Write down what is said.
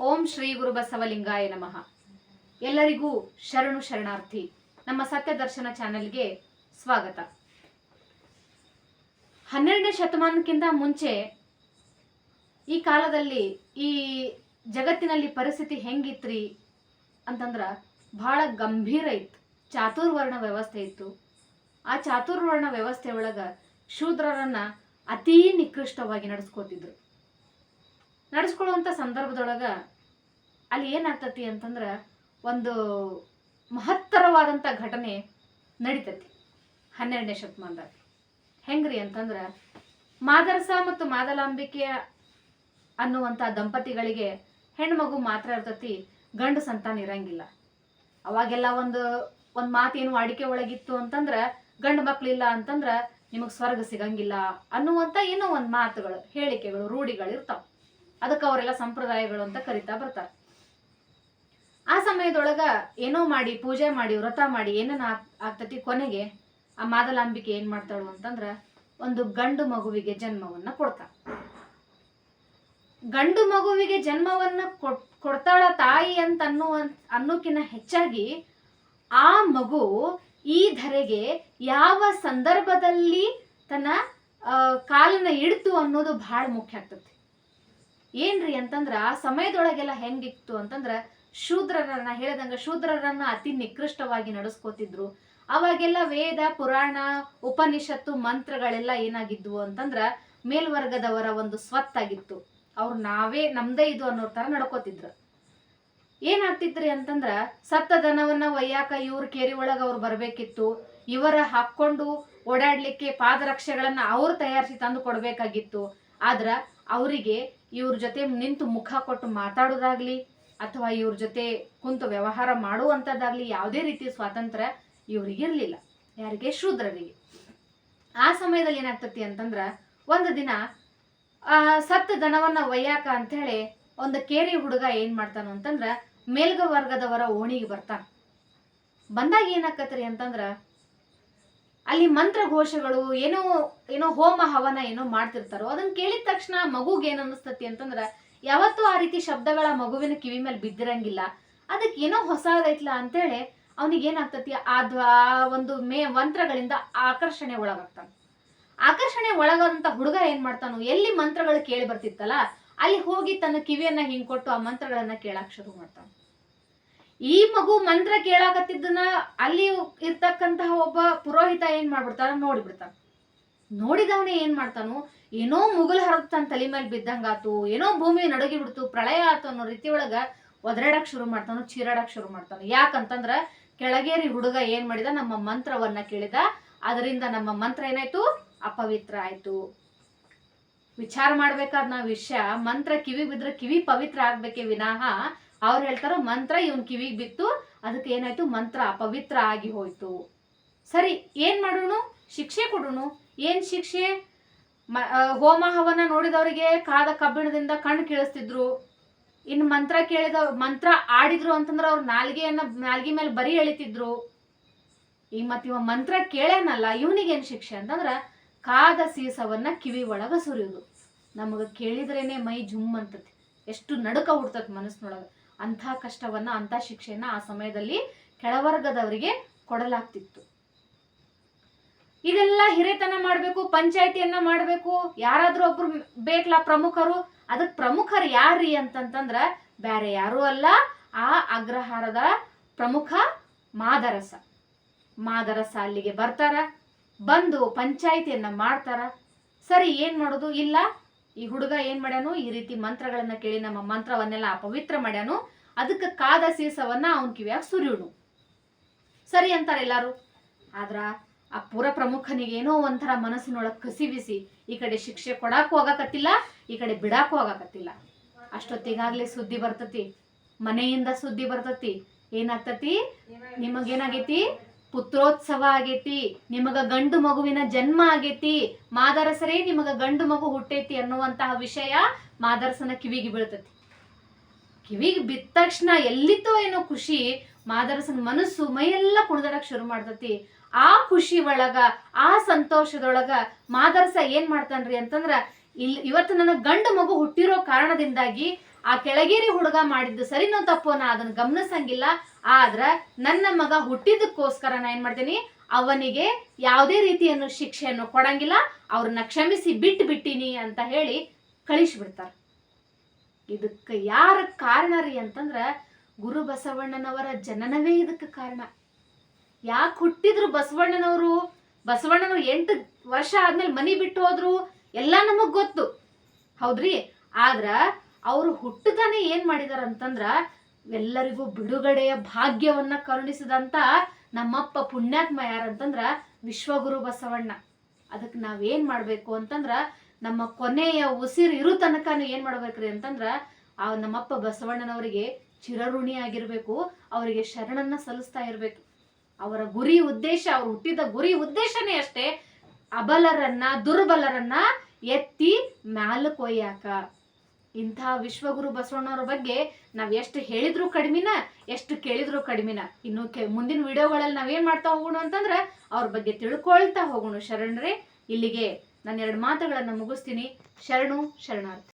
ಓಂ ಶ್ರೀ ಗುರು ಬಸವಲಿಂಗಾಯ ನಮಃ. ಎಲ್ಲರಿಗೂ ಶರಣು ಶರಣಾರ್ಥಿ. ನಮ್ಮ ಸತ್ಯ ದರ್ಶನ ಚಾನೆಲ್ಗೆ ಸ್ವಾಗತ. ಹನ್ನೆರಡನೇ ಶತಮಾನಕ್ಕಿಂತ ಮುಂಚೆ ಈ ಕಾಲದಲ್ಲಿ ಈ ಜಗತ್ತಿನಲ್ಲಿ ಪರಿಸ್ಥಿತಿ ಹೆಂಗಿತ್ರಿ ಅಂತಂದ್ರ ಬಹಳ ಗಂಭೀರ ಇತ್ತು. ಚಾತುರ್ವರ್ಣ ವ್ಯವಸ್ಥೆ ಇತ್ತು. ಆ ಚಾತುರ್ವರ್ಣ ವ್ಯವಸ್ಥೆ ಒಳಗ ಶೂದ್ರರನ್ನ ಅತೀ ನಿಕೃಷ್ಟವಾಗಿ ನಡೆಸ್ಕೋತಿದ್ರು. ನಡೆಸ್ಕೊಳ್ಳುವಂಥ ಸಂದರ್ಭದೊಳಗ ಅಲ್ಲಿ ಏನಾಗ್ತತಿ ಅಂತಂದ್ರ ಒಂದು ಮಹತ್ತರವಾದಂಥ ಘಟನೆ ನಡೀತತಿ. ಹನ್ನೆರಡನೇ ಶತಮಾನದಾಗ. ಹೆಂಗ್ರಿ ಅಂತಂದ್ರ ಮಾದರಸ ಮತ್ತು ಮಾದಲಾಂಬಿಕೆ ಅನ್ನುವಂಥ ದಂಪತಿಗಳಿಗೆ ಹೆಣ್ಮಗು ಮಾತ್ರ ಇರ್ತತಿ, ಗಂಡು ಸಂತಾನ ಇರಂಗಿಲ್ಲ. ಅವಾಗೆಲ್ಲ ಒಂದು ಒಂದು ಮಾತೇನು ಅಡಿಕೆ ಒಳಗಿತ್ತು ಅಂತಂದ್ರ ಗಂಡು ಮಕ್ಳಿಲ್ಲ ಅಂತಂದ್ರ ನಿಮಗೆ ಸ್ವರ್ಗ ಸಿಗಂಗಿಲ್ಲ ಅನ್ನುವಂಥ ಏನೋ ಒಂದು ಮಾತುಗಳು, ಹೇಳಿಕೆಗಳು, ರೂಢಿಗಳು ಇರ್ತಾವ. ಅದಕ್ಕೆ ಅವರೆಲ್ಲ ಸಂಪ್ರದಾಯಗಳು ಅಂತ ಕರಿತಾ ಬರ್ತಾರೆ. ಆ ಸಮಯದೊಳಗ ಏನೋ ಮಾಡಿ, ಪೂಜೆ ಮಾಡಿ, ವ್ರತ ಮಾಡಿ ಏನೇನು ಆಗ್ತತಿ ಕೊನೆಗೆ ಆ ಮಾದಲಾಂಬಿಕೆ ಏನ್ ಮಾಡ್ತಾಳು ಅಂತಂದ್ರ ಒಂದು ಗಂಡು ಮಗುವಿಗೆ ಜನ್ಮವನ್ನ ಕೊಡ್ತಾಳ. ಗಂಡು ಮಗುವಿಗೆ ಜನ್ಮವನ್ನ ಕೊಡ್ತಾಳ ತಾಯಿ ಅಂತ ಅನ್ನುವ ಅನ್ನೋಕಿನ ಹೆಚ್ಚಾಗಿ ಆ ಮಗು ಈ ಧರೆಗೆ ಯಾವ ಸಂದರ್ಭದಲ್ಲಿ ತನ್ನ ಕಾಲನ್ನ ಇಡ್ತು ಅನ್ನೋದು ಬಹಳ ಮುಖ್ಯ ಆಗ್ತತಿ. ಏನ್ರಿ ಅಂತಂದ್ರ ಆ ಸಮಯದೊಳಗೆಲ್ಲ ಹೆಂಗಿತ್ತು ಅಂತಂದ್ರ ಶೂದ್ರರನ್ನ ಹೇಳಿದಂಗ ಶೂದ್ರರನ್ನ ಅತಿ ನಿಕೃಷ್ಟವಾಗಿ ನಡೆಸ್ಕೋತಿದ್ರು. ಅವಾಗೆಲ್ಲ ವೇದ, ಪುರಾಣ, ಉಪನಿಷತ್ತು, ಮಂತ್ರಗಳೆಲ್ಲ ಏನಾಗಿದ್ವು ಅಂತಂದ್ರ ಮೇಲ್ವರ್ಗದವರ ಒಂದು ಸ್ವತ್ತಾಗಿತ್ತು. ಅವ್ರು ನಾವೇ ನಮ್ದೇ ಇದು ಅನ್ನೋ ತರ ನಡ್ಕೋತಿದ್ರು. ಏನಾಗ್ತಿದ್ರಿ ಅಂತಂದ್ರ ಸತ್ತ ದನವನ್ನ ಒಯ್ಯಾಕ ಇವ್ರ ಕೇರಿ ಒಳಗ ಅವ್ರು ಬರ್ಬೇಕಿತ್ತು. ಇವರ ಹಾಕೊಂಡು ಓಡಾಡ್ಲಿಕ್ಕೆ ಪಾದರಕ್ಷೆಗಳನ್ನ ಅವ್ರು ತಯಾರಿಸಿ ತಂದು ಕೊಡ್ಬೇಕಾಗಿತ್ತು. ಆದ್ರ ಅವರಿಗೆ ಇವ್ರ ಜೊತೆ ನಿಂತು ಮುಖ ಕೊಟ್ಟು ಮಾತಾಡೋದಾಗ್ಲಿ ಅಥವಾ ಇವ್ರ ಜೊತೆ ಕುಂತು ವ್ಯವಹಾರ ಮಾಡುವಂಥದ್ದಾಗ್ಲಿ ಯಾವುದೇ ರೀತಿ ಸ್ವಾತಂತ್ರ್ಯ ಇವ್ರಿಗಿರ್ಲಿಲ್ಲ. ಯಾರಿಗೆ? ಶೂದ್ರರಿಗೆ. ಆ ಸಮಯದಲ್ಲಿ ಏನಾಗ್ತತಿ ಅಂತಂದ್ರ ಒಂದು ದಿನ, ಆ ಸತ್ತ ದನವನ್ನ ಒಯ್ಯಾಕ ಅಂತೇಳಿ ಒಂದು ಕೇರಿ ಹುಡುಗ ಏನ್ ಮಾಡ್ತಾನ ಅಂತಂದ್ರ ಮೇಲ್ಗ ವರ್ಗದವರ ಓಣಿಗೆ ಬರ್ತಾನ. ಬಂದಾಗ ಏನಾಕತ್ರಿ ಅಂತಂದ್ರ ಅಲ್ಲಿ ಮಂತ್ರ ಘೋಷಗಳು ಏನೋ ಏನೋ ಹೋಮ ಹವನ ಏನೋ ಮಾಡ್ತಿರ್ತಾರೋ ಅದನ್ನ ಕೇಳಿದ ತಕ್ಷಣ ಮಗುಗೆ ಏನ್ ಅನಿಸ್ತತಿ ಅಂತಂದ್ರ, ಯಾವತ್ತೂ ಆ ರೀತಿ ಶಬ್ದಗಳ ಮಗುವಿನ ಕಿವಿ ಮೇಲೆ ಬಿದ್ದಿರಂಗಿಲ್ಲ. ಅದಕ್ಕೆ ಏನೋ ಹೊಸದೈತ್ಲ ಅಂತೇಳಿ ಅವನಿಗೆ ಏನಾಗ್ತತಿ? ಆ ಒಂದು ಮೇ, ಮಂತ್ರಗಳಿಂದ ಆಕರ್ಷಣೆ ಒಳಗಾಗ್ತಾನ. ಆಕರ್ಷಣೆ ಒಳಗಾದಂತ ಹುಡುಗ ಏನ್ ಮಾಡ್ತಾನು, ಎಲ್ಲಿ ಮಂತ್ರಗಳು ಕೇಳಿ ಬರ್ತಿತ್ತಲ್ಲ, ಅಲ್ಲಿ ಹೋಗಿ ತನ್ನ ಕಿವಿಯನ್ನ ಹಿಂಗ್ ಕೊಟ್ಟು ಆ ಮಂತ್ರಗಳನ್ನ ಕೇಳಕ್ ಶುರು ಮಾಡ್ತಾನ. ಈ ಮಗು ಮಂತ್ರ ಕೇಳಾಕತ್ತಿದ್ದನ್ನ ಅಲ್ಲಿ ಇರ್ತಕ್ಕಂತಹ ಒಬ್ಬ ಪುರೋಹಿತ ಏನ್ ಮಾಡ್ಬಿಡ್ತಾನ? ನೋಡಿಬಿಡ್ತಾನ. ನೋಡಿದವನೇ ಏನ್ ಮಾಡ್ತಾನು? ಏನೋ ಮುಗುಲ್ ಹರದ್ ತನ್ನ ತಲೆ ಮೇಲೆ ಬಿದ್ದಂಗಾತು, ಏನೋ ಭೂಮಿ ನಡುಗಿ ಬಿಡ್ತು ಪ್ರಳಯ ಆತು ಅನ್ನೋ ರೀತಿ ಒಳಗ ಒದರಾಡಕ್ ಶುರು ಮಾಡ್ತಾನು, ಚೀರಾಡಕ್ ಶುರು ಮಾಡ್ತಾನು. ಯಾಕಂತಂದ್ರ ಕೆಳಗೇರಿ ಹುಡುಗ ಏನ್ ಮಾಡಿದ? ನಮ್ಮ ಮಂತ್ರವನ್ನ ಕೇಳಿದ. ಅದರಿಂದ ನಮ್ಮ ಮಂತ್ರ ಏನಾಯ್ತು? ಅಪವಿತ್ರ ಆಯ್ತು. ವಿಚಾರ ಮಾಡ್ಬೇಕಾದ ನಾವ್ ವಿಷಯ, ಮಂತ್ರ ಕಿವಿ ಬಿದ್ರೆ ಕಿವಿ ಪವಿತ್ರ ಆಗ್ಬೇಕೆ ವಿನಃ ಅವ್ರು ಹೇಳ್ತಾರೋ ಮಂತ್ರ ಇವನ್ ಕಿವಿಗೆ ಬಿತ್ತು, ಅದಕ್ಕೆ ಏನಾಯ್ತು? ಮಂತ್ರ ಅಪವಿತ್ರ ಆಗಿ ಹೋಯ್ತು. ಸರಿ, ಏನ್ ಮಾಡೋಣ? ಶಿಕ್ಷೆ ಕೊಡೋಣ. ಏನ್ ಶಿಕ್ಷೆ? ಮ- ಹೋಮ ಹವನ ನೋಡಿದವರಿಗೆ ಕಾದ ಕಬ್ಬಿಣದಿಂದ ಕಣ್ಣು ಕೇಳಿಸ್ತಿದ್ರು. ಇನ್ನು ಮಂತ್ರ ಕೇಳಿದ, ಮಂತ್ರ ಆಡಿದ್ರು ಅಂತಂದ್ರೆ ಅವ್ರು ನಾಲ್ಗೆಯನ್ನ, ನಾಲ್ಗೆ ಮೇಲೆ ಬರಿ ಎಳಿತಿದ್ರು. ಈಗ ಮತ್ ಇವ ಮಂತ್ರ ಕೇಳೇನಲ್ಲ ಇವನಿಗೆ ಏನ್ ಶಿಕ್ಷೆ ಅಂತಂದ್ರ ಕಾದ ಸೀಸವನ್ನ ಕಿವಿ ಒಳಗ ಸುರಿಯೋದು. ನಮಗ ಕೇಳಿದ್ರೇನೆ ಮೈ ಜುಮ್ ಅಂತತಿ. ಎಷ್ಟು ನಡುಕ ಹುಡ್ತತ್ ಮನಸ್ಸಿನೊಳಗ ಅಂಥ ಕಷ್ಟವನ್ನ, ಅಂಥ ಶಿಕ್ಷೆಯನ್ನು ಆ ಸಮಯದಲ್ಲಿ ಕೆಳವರ್ಗದವರಿಗೆ ಕೊಡಲಾಗ್ತಿತ್ತು. ಇದೆಲ್ಲ ಹಿರೇತನ ಮಾಡಬೇಕು, ಪಂಚಾಯತಿಯನ್ನ ಮಾಡಬೇಕು, ಯಾರಾದರೂ ಒಬ್ರು ಬೇಕಲ್ಲ ಪ್ರಮುಖರು ಅದಕ್ಕೆ ಪ್ರಮುಖರು ಯಾರ್ರಿ ಅಂತಂತಂದ್ರ ಬೇರೆ ಯಾರೂ ಅಲ್ಲ, ಆ ಅಗ್ರಹಾರದ ಪ್ರಮುಖ ಮಾದರಸ. ಮಾದರಸ ಅಲ್ಲಿಗೆ ಬರ್ತಾರ, ಬಂದು ಪಂಚಾಯಿತಿಯನ್ನ ಮಾಡ್ತಾರ. ಸರಿ, ಏನ್ ಮಾಡೋದು? ಇಲ್ಲ ಈ ಹುಡುಗ ಏನ್ ಮಾಡ್ಯಾನು, ಈ ರೀತಿ ಮಂತ್ರಗಳನ್ನ ಕೇಳಿ ನಮ್ಮ ಮಂತ್ರವನ್ನೆಲ್ಲ ಅಪವಿತ್ರ ಮಾಡ್ಯಾನು, ಅದಕ್ಕೆ ಕಾದ ಸೀಸವನ್ನ ಅವನ್ ಕಿವಿಯಾಗ ಸುರಿಯುಣು. ಸರಿ ಅಂತಾರೆ ಎಲ್ಲಾರು. ಆದ್ರ ಆ ಪುರ ಪ್ರಮುಖನಿಗೆ ಏನೋ ಒಂಥರ ಮನಸ್ಸಿನೊಳಗ್ ಕಸಿವಿಸಿ ಈ ಕಡೆ ಶಿಕ್ಷೆ ಕೊಡಾಕು ಹೋಗಕತ್ತಿಲ್ಲ ಈ ಕಡೆ ಬಿಡಾಕು ಹೋಗಕತ್ತಿಲ್ಲ ಅಷ್ಟೊತ್ತಿಗಾಗ್ಲೇ ಸುದ್ದಿ ಬರ್ತತಿ, ಮನೆಯಿಂದ ಸುದ್ದಿ ಬರ್ತತಿ, ಏನಾಗ್ತತಿ? ನಿಮಗೇನಾಗೈತಿ? ಪುತ್ರೋತ್ಸವ ಆಗೇತಿ, ನಿಮಗ ಗಂಡು ಮಗುವಿನ ಜನ್ಮ ಆಗೇತಿ, ಮಾದರಸರೇ ನಿಮಗ ಗಂಡು ಮಗು ಹುಟ್ಟೈತಿ ಅನ್ನುವಂತಹ ವಿಷಯ ಮಾದರಸನ ಕಿವಿಗೆ ಬೀಳ್ತತಿ. ಕಿವಿಗೆ ಬಿದ್ದ ತಕ್ಷಣ ಎಲ್ಲಿತ್ತೋ ಏನೋ ಖುಷಿ, ಮಾದರಸನ ಮನಸ್ಸು ಮೈಯೆಲ್ಲ ಕುಣಿದಾಡಕ್ ಶುರು ಮಾಡ್ತತಿ. ಆ ಖುಷಿ ಒಳಗ, ಆ ಸಂತೋಷದೊಳಗ ಮಾದರಸ ಏನ್ ಮಾಡ್ತಾನ್ರಿ ಅಂತಂದ್ರ, ಇಲ್ ಇವತ್ತು ನನ್ನ ಗಂಡು ಮಗು ಹುಟ್ಟಿರೋ ಕಾರಣದಿಂದಾಗಿ ಆ ಕೆಳಗೇರಿ ಹುಡುಗ ಮಾಡಿದ್ದು ಸರಿನೋ ತಪ್ಪೋ ನಾ ಅದನ್ನ ಗಮನಿಸಂಗಿಲ್ಲ. ಆದ್ರ ನನ್ನ ಮಗ ಹುಟ್ಟಿದಕ್ಕೋಸ್ಕರ ನಾ ಏನ್ ಮಾಡ್ತೀನಿ, ಅವನಿಗೆ ಯಾವುದೇ ರೀತಿಯನ್ನು ಶಿಕ್ಷೆಯನ್ನು ಕೊಡಂಗಿಲ್ಲ, ಅವ್ರನ್ನ ಕ್ಷಮಿಸಿ ಬಿಟ್ಟು ಬಿಟ್ಟಿನಿ ಅಂತ ಹೇಳಿ ಕಳಿಸ್ಬಿಡ್ತಾರ. ಇದಕ್ಕೆ ಯಾರ ಕಾರಣ ರೀ ಅಂತಂದ್ರ, ಗುರು ಬಸವಣ್ಣನವರ ಜನನವೇ ಇದಕ್ಕೆ ಕಾರಣ. ಯಾಕೆ ಹುಟ್ಟಿದ್ರು ಬಸವಣ್ಣನವರು ಬಸವಣ್ಣನವರು ಎಂಟು ವರ್ಷ ಆದ್ಮೇಲೆ ಮನಿ ಬಿಟ್ಟು ಹೋದ್ರು, ಎಲ್ಲ ನಮಗ್ ಗೊತ್ತು. ಹೌದ್ರಿ? ಆದ್ರ ಅವರು ಹುಟ್ಟದಾನೆ ಏನ್ ಮಾಡಿದಾರ ಅಂತಂದ್ರ ಎಲ್ಲರಿಗೂ ಬಿಡುಗಡೆಯ ಭಾಗ್ಯವನ್ನ ಕರುಣಿಸಿದಂತ ನಮ್ಮಪ್ಪ ಪುಣ್ಯಾತ್ಮ ಯಾರಂತಂದ್ರ ವಿಶ್ವಗುರು ಬಸವಣ್ಣ. ಅದಕ್ಕೆ ನಾವೇನ್ ಮಾಡ್ಬೇಕು ಅಂತಂದ್ರ ನಮ್ಮ ಕೊನೆಯ ಉಸಿರು ಇರು ತನಕನು ಏನ್ ಮಾಡ್ಬೇಕ್ರಿ ಅಂತಂದ್ರ ಆ ನಮ್ಮಪ್ಪ ಬಸವಣ್ಣನವರಿಗೆ ಚಿರಋಣಿ ಆಗಿರ್ಬೇಕು, ಅವರಿಗೆ ಶರಣನ್ನ ಸಲ್ಲಿಸ್ತಾ ಇರ್ಬೇಕು. ಅವರ ಗುರಿ ಉದ್ದೇಶ, ಅವ್ರು ಹುಟ್ಟಿದ ಗುರಿ ಉದ್ದೇಶನೇ ಅಷ್ಟೇ, ಅಬಲರನ್ನ ದುರ್ಬಲರನ್ನ ಎತ್ತಿ ಮ್ಯಾಲ ಕೊಯ್ಯಾಕ ಇಂಥ ವಿಶ್ವಗುರು ಬಸವಣ್ಣವ್ರ ಬಗ್ಗೆ ನಾವ್ ಎಷ್ಟು ಹೇಳಿದ್ರು ಕಡಿಮಿನ, ಎಷ್ಟು ಕೇಳಿದ್ರು ಕಡಿಮಿನ. ಇನ್ನು ಮುಂದಿನ ವಿಡಿಯೋಗಳಲ್ಲಿ ನಾವೇನ್ ಮಾಡ್ತಾ ಹೋಗೋಣ ಅಂತಂದ್ರ ಅವ್ರ ಬಗ್ಗೆ ತಿಳ್ಕೊಳ್ತಾ ಹೋಗೋಣ. ಶರಣರೇ, ಇಲ್ಲಿಗೆ ನಾನು ಎರಡು ಮಾತುಗಳನ್ನು ಮುಗಿಸ್ತೀನಿ. ಶರಣು, ಶರಣಾರ್ಥಿ.